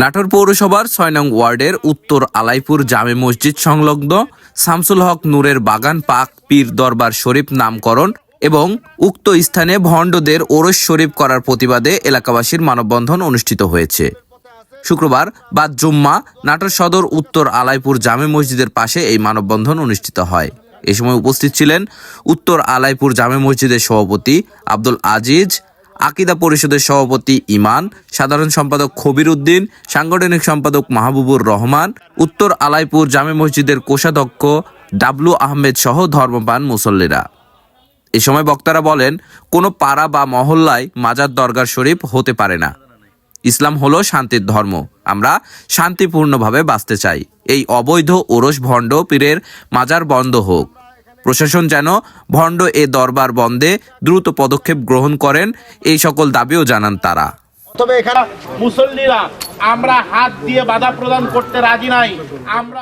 নাটোর পৌরসভার ছয় নং ওয়ার্ডের উত্তর আলাইপুর জামে মসজিদ সংলগ্ন শামসুল হক নূরের বাগান পাক পীর দরবার শরীফ নামকরণ এবং উক্ত স্থানে ভণ্ডদের ওরস শরীফ করার প্রতিবাদে এলাকাবাসীর মানববন্ধন অনুষ্ঠিত হয়েছে। শুক্রবার বাদ জুম্মা নাটোর সদর উত্তর আলাইপুর জামে মসজিদের পাশে এই মানববন্ধন অনুষ্ঠিত হয়। এ সময় উপস্থিত ছিলেন উত্তর আলাইপুর জামে মসজিদের সভাপতি আব্দুল আজিজ আকিদা পরিষদের সভাপতি ইমান, সাধারণ সম্পাদক খবির উদ্দিন, সাংগঠনিক সম্পাদক মাহবুবুর রহমান, উত্তর আলাইপুর জামে মসজিদের কোষাধ্যক্ষ ডাবলু আহমেদ সহ ধর্মপান মুসল্লিরা। এ সময় বক্তারা বলেন, কোনো পাড়া বা মহল্লায় মাজার দরগার শরীফ হতে পারে না। ইসলাম হলো শান্তির ধর্ম। আমরা শান্তিপূর্ণভাবে বাঁচতে চাই। এই অবৈধ ওরস ভণ্ড পীরের মাজার বন্ধ হোক। প্রশাসন যেন ভণ্ড এ দরবার বন্ধে দ্রুত পদক্ষেপ গ্রহণ করেন, এই সকল দাবিও জানান তারা। তবে এখানে মুসল্লিরা, আমরা হাত দিয়ে বাধা প্রদান করতে রাজি নাই। আমরা